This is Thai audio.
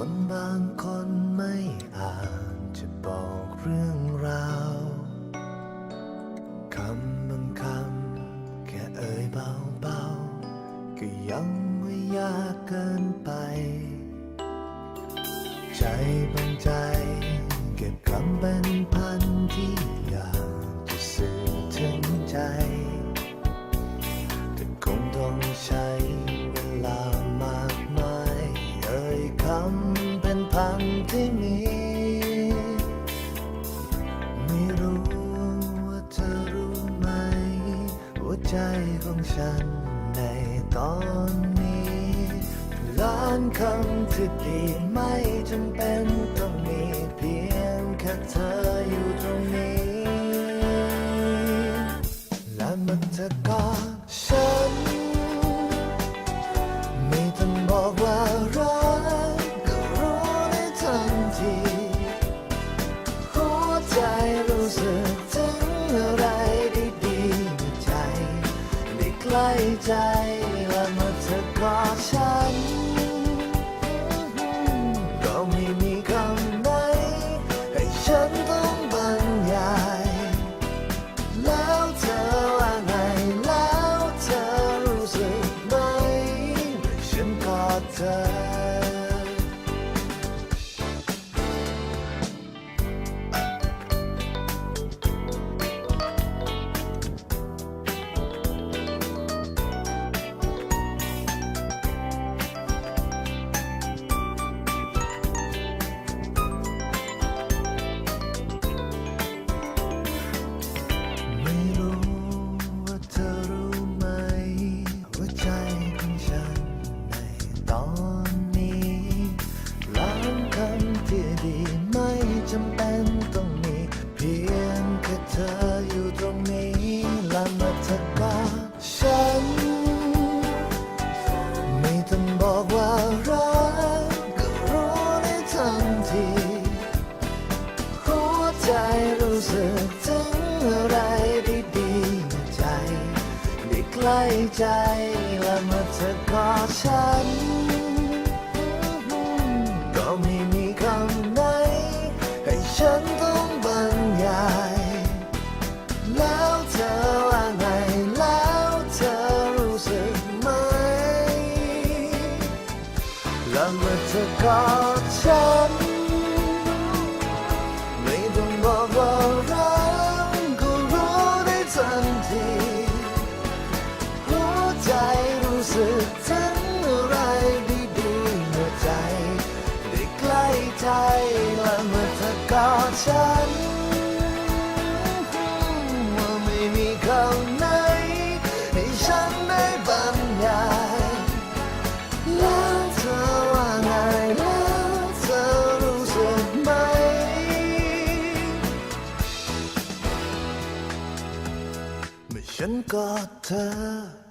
คนบางคนไม่อ่านจะบอกเรื่องราวคำบางคำแค่เอ่ยเบาๆ ก็ยังไม่ายากเกินไป ใจบางใจ เก็บคำเป็นพันที่ พันที่มีไม่รู้ว่าเธอรู้ไหม หัวใจของฉันในตอนนี้ล้านคำที่ดีไม่จำเป็นต้องมีเพียงแค่เธออยู่ตรงนี้ เธอ ใจรู้สึกถึงอะไรดีๆในใจ ได้ใกล้ใจและเมื่อเธอกอดฉัน ก็ไม่มีคำไหน ให้ฉันต้องบรรยาย แล้วเธอว่าไงแล้วเธอรู้สึกไหม และเมื่อเธอกอดฉัน ใจและเมื่อเธอกอดฉันว่าไม่มีคำไหนให้ฉันได้บรรยายแล้วเธอว่าไงแล้วเธอรู้สึกไหม เมื่อฉันกอดเธอ